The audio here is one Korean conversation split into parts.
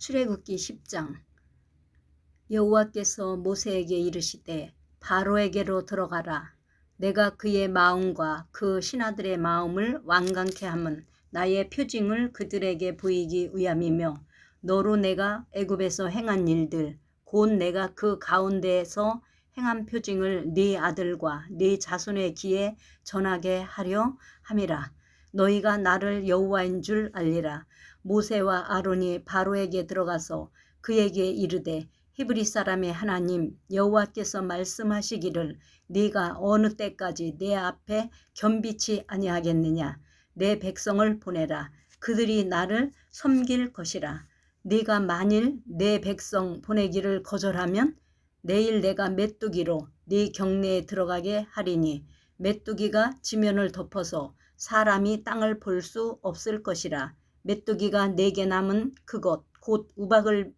출애굽기 10장. 여호와께서 모세에게 이르시되 바로에게로 들어가라. 내가 그의 마음과 그 신하들의 마음을 완강케 함은 나의 표징을 그들에게 보이기 위함이며 너로 내가 애굽에서 행한 일들 곧 내가 그 가운데에서 행한 표징을 네 아들과 네 자손의 귀에 전하게 하려 함이라 너희가 나를 여호와인 줄 알리라. 모세와 아론이 바로에게 들어가서 그에게 이르되 히브리 사람의 하나님 여호와께서 말씀하시기를 네가 어느 때까지 내 앞에 겸비치 아니하겠느냐? 내 백성을 보내라. 그들이 나를 섬길 것이라. 네가 만일 내 백성 보내기를 거절하면 내일 내가 메뚜기로 네 경내에 들어가게 하리니 메뚜기가 지면을 덮어서 사람이 땅을 볼 수 없을 것이라. 메뚜기가 내게 남은 그것 곧 우박을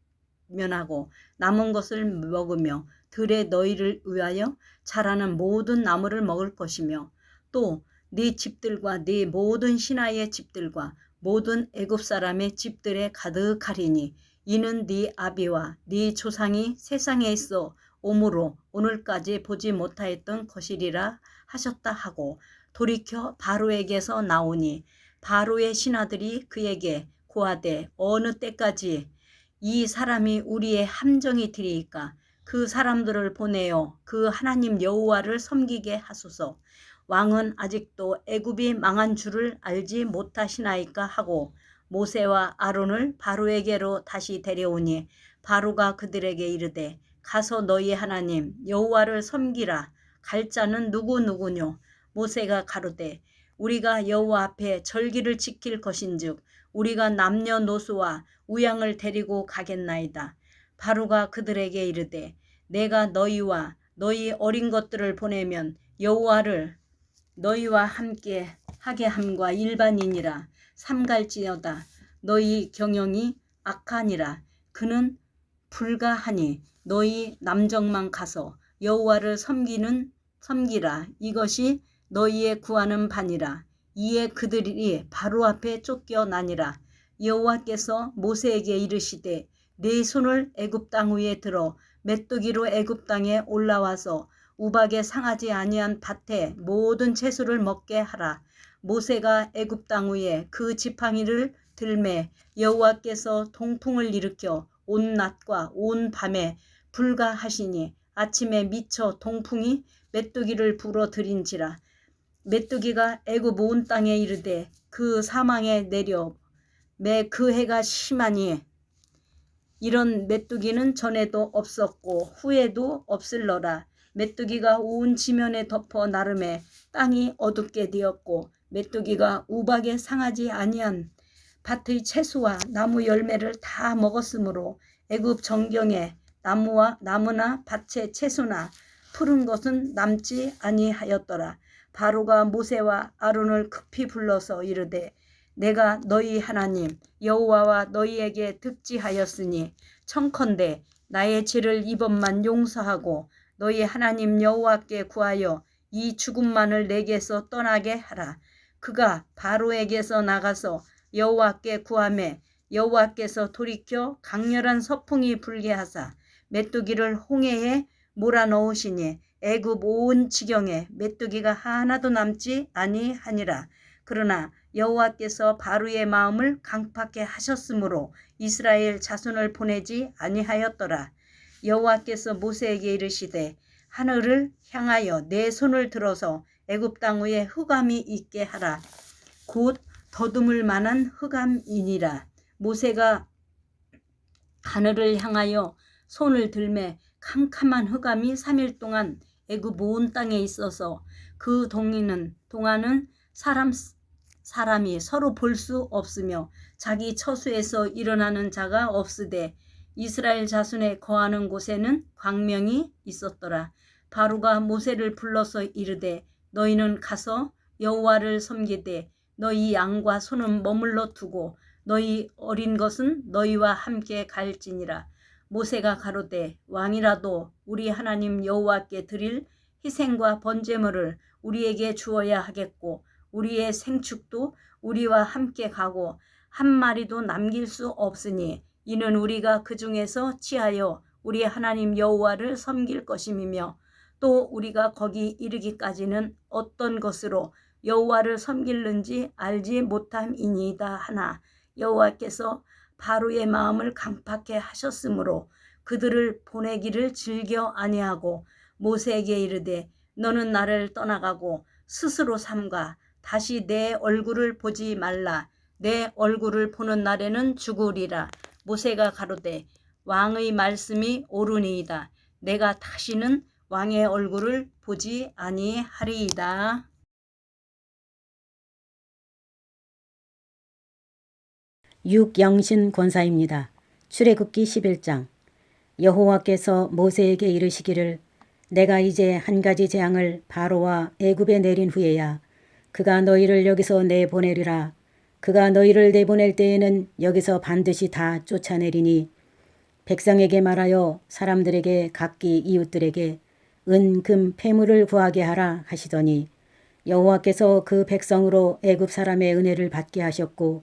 면하고 남은 것을 먹으며 들에 너희를 위하여 자라는 모든 나무를 먹을 것이며 또 네 집들과 네 모든 신하의 집들과 모든 애굽 사람의 집들에 가득하리니 이는 네 아비와 네 조상이 세상에 있어 오므로 오늘까지 보지 못하였던 것이리라 하셨다 하고 돌이켜 바로에게서 나오니 바로의 신하들이 그에게 고하되 어느 때까지 이 사람이 우리의 함정이 되리이까? 그 사람들을 보내어 그 하나님 여호와를 섬기게 하소서. 왕은 아직도 애굽이 망한 줄을 알지 못하시나이까 하고 모세와 아론을 바로에게로 다시 데려오니 바로가 그들에게 이르되 가서 너희 하나님 여호와를 섬기라. 갈 자는 누구 누구뇨 모세가 가로되 우리가 여호와 앞에 절기를 지킬 것인즉 우리가 남녀노소와 우양을 데리고 가겠나이다. 바로가 그들에게 이르되 내가 너희와 너희 어린 것들을 보내면 여호와를 너희와 함께 하게 함과 일반인이라. 삼갈지어다. 너희 경영이 악하니라. 그는 불가하니 너희 남정만 가서 여호와를 섬기는 섬기라. 이것이 너희의 구하는 바니라. 이에 그들이 바로 앞에 쫓겨나니라. 여호와께서 모세에게 이르시되 네 손을 애굽 땅 위에 들어 메뚜기로 애굽 땅에 올라와서 우박에 상하지 아니한 밭에 모든 채소를 먹게 하라. 모세가 애굽 땅 위에 그 지팡이를 들매 여호와께서 동풍을 일으켜 온 낮과 온 밤에 불가하시니 아침에 미쳐 동풍이 메뚜기를 불어들인지라 메뚜기가 애굽 온 땅에 이르되 그 사망에 내려 매 그 해가 심하니 이런 메뚜기는 전에도 없었고 후에도 없을러라 메뚜기가 온 지면에 덮어 나름에 땅이 어둡게 되었고 메뚜기가 우박에 상하지 아니한 밭의 채소와 나무 열매를 다 먹었으므로 애굽 정경에 나무와 나무나 밭의 채소나 푸른 것은 남지 아니하였더라. 바로가 모세와 아론을 급히 불러서 이르되 내가 너희 하나님 여호와와 너희에게 득지하였으니 청컨대 나의 죄를 이번만 용서하고 너희 하나님 여호와께 구하여 이 죽음만을 내게서 떠나게 하라. 그가 바로에게서 나가서 여호와께 구하매 여호와께서 돌이켜 강렬한 서풍이 불게 하사 메뚜기를 홍해에 몰아넣으시니 애굽 온 지경에 메뚜기가 하나도 남지 아니하니라. 그러나 여호와께서 바로의 마음을 강팍해 하셨으므로 이스라엘 자손을 보내지 아니하였더라. 여호와께서 모세에게 이르시되 하늘을 향하여 내 손을 들어서 애굽 땅 위에 흑암이 있게 하라. 곧 더듬을 만한 흑암이니라. 모세가 하늘을 향하여 손을 들매 캄캄한 흑암이 3일 동안 애굽 온 땅에 있어서 그 동이는 동안은 사람 사람이 서로 볼 수 없으며 자기 처수에서 일어나는 자가 없으되 이스라엘 자손에 거하는 곳에는 광명이 있었더라. 바로가 모세를 불러서 이르되 너희는 가서 여호와를 섬기되 너희 양과 소는 머물러 두고 너희 어린 것은 너희와 함께 갈지니라. 모세가 가로되 왕이라도 우리 하나님 여호와께 드릴 희생과 번제물을 우리에게 주어야 하겠고 우리의 생축도 우리와 함께 가고 한 마리도 남길 수 없으니 이는 우리가 그 중에서 취하여 우리 하나님 여호와를 섬길 것임이며 또 우리가 거기 이르기까지는 어떤 것으로 여호와를 섬길는지 알지 못함이니이다 하나 여호와께서 바로의 마음을 강팍해 하셨으므로 그들을 보내기를 즐겨 아니하고 모세에게 이르되 너는 나를 떠나가고 스스로 삼가. 다시 내 얼굴을 보지 말라. 내 얼굴을 보는 날에는 죽으리라. 모세가 가로되 왕의 말씀이 옳으니이다. 내가 다시는 왕의 얼굴을 보지 아니하리이다. 육영신 권사입니다. 출애굽기 11장 여호와께서 모세에게 이르시기를 내가 이제 한 가지 재앙을 바로와 애굽에 내린 후에야 그가 너희를 여기서 내보내리라 그가 너희를 내보낼 때에는 여기서 반드시 다 쫓아내리니 백성에게 말하여 사람들에게 각기 이웃들에게 은, 금, 폐물을 구하게 하라 하시더니 여호와께서 그 백성으로 애굽 사람의 은혜를 받게 하셨고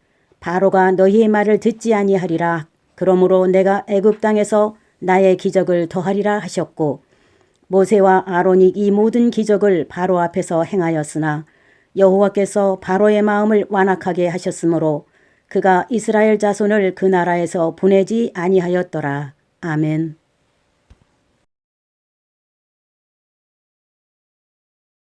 바로가 너희의 말을 듣지 아니하리라 그러므로 내가 애굽 땅에서 나의 기적을 더하리라 하셨고 모세와 아론이 이 모든 기적을 바로 앞에서 행하였으나 여호와께서 바로의 마음을 완악하게 하셨으므로 그가 이스라엘 자손을 그 나라에서 보내지 아니하였더라. 아멘.